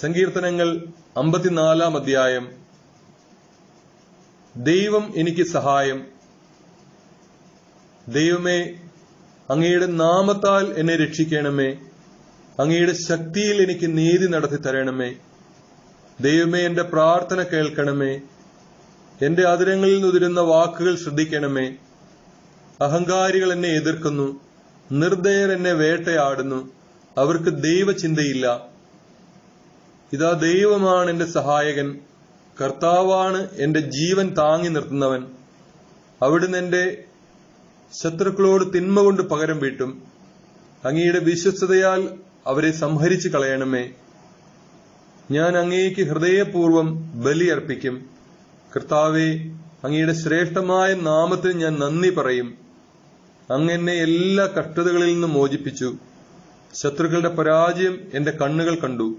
സങ്കീർത്തനങ്ങൾ അമ്പത്തിനാലാം അധ്യായം. ദൈവം എനിക്ക് സഹായം. ദൈവമേ അങ്ങയുടെ നാമത്താൽ എന്നെ രക്ഷിക്കണമേ. അങ്ങയുടെ ശക്തിയിൽ എനിക്ക് നീതി നടത്തി തരണമേ. ദൈവമേ എന്റെ പ്രാർത്ഥന കേൾക്കണമേ. എന്റെ അതിരങ്ങളിൽ നിന്നുതിരുന്ന വാക്കുകൾ ശ്രദ്ധിക്കണമേ. അഹങ്കാരികൾ എന്നെ എതിർക്കുന്നു. നിർദ്ദയർ എന്നെ വേട്ടയാടുന്നു. അവർക്ക് ദൈവചിന്തയില്ല. ഇതാ ദൈവമാണ് എന്റെ സഹായകൻ. കർത്താവാണ് എന്റെ ജീവൻ താങ്ങി നിർത്തുന്നവൻ. അവിടുന്ന് എന്റെ ശത്രുക്കളോട് തിന്മ കൊണ്ട് പകരം വീട്ടും. അങ്ങയുടെ വിശ്വസ്തതയാൽ അവരെ സംഹരിച്ചു കളയണമേ. ഞാൻ അങ്ങേക്ക് ഹൃദയപൂർവം ബലിയർപ്പിക്കും കർത്താവെ അങ്ങയുടെ ശ്രേഷ്ഠമായ നാമത്തിൽ ഞാൻ നന്ദി പറയും. അങ്ങെന്നെ എല്ലാ കഷ്ടതകളിൽ നിന്നും മോചിപ്പിച്ചു. ശത്രുക്കളുടെ പരാജയം എന്റെ കണ്ണുകൾ കണ്ടു.